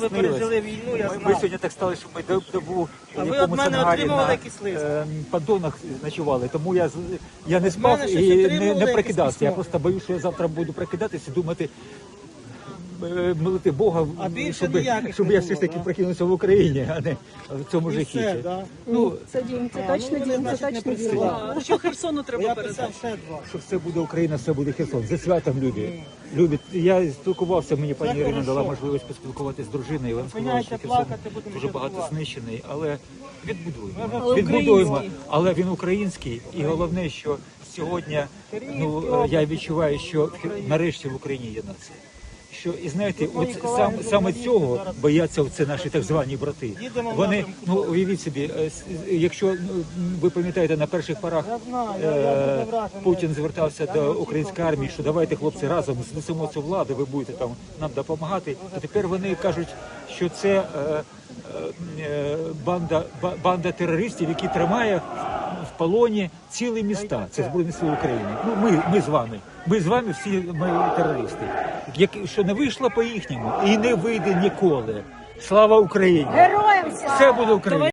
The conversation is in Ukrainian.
Ви пережили війну, я Ми, ми сьогодні так стали, що ми доб- добу А в ви якомусь мене ангарі отримували на якийсь лист? е, поддонах ночували, тому я, з- я не спав мене щось і не, отримували не якесь прикидався. Я письмо? просто боюсь, що я завтра буду прикидатися і думати, молити Бога, А більше щоб, ніяких щоб не я все ж таки да? прокинувся в Україні, а не в цьому І жахіті. все, да. Ну, Це дім, це А, точно ну, дім, це значить, не точно дім. А що Херсону треба Я передати? писав ще два. що все буде Україна, все буде Херсон. За святом люди. Любі. Я спілкувався, мені пані Це Ірина дала хорошо. можливість поспілкуватися з дружиною. Вона сказала, Зупиняйте що Херсон плакати, будемо дуже ще багато знищений, але відбудуємо. Але Відбудуємо, український. але він український. І головне, що сьогодні ну, е, я відчуваю, що в- нарешті в Україні є нація. Що і знаєте, от сам саме цього бояться це наші так звані брати. Вони ну уявіть собі, е, якщо ну, ви пам'ятаєте на перших порах е. Путін звертався до української армії, що давайте хлопці разом знесемо цю владу, ви будете там нам допомагати. То тепер вони кажуть, що це е, е, е, банда банда терористів, які тримає полоні цілі міста. Це збройні сили України. Ну ми, ми з вами. Ми з вами всі ми терористи. Як що не вийшло по їхньому і не вийде ніколи. Слава Україні! Героям слава! Все буде Україна!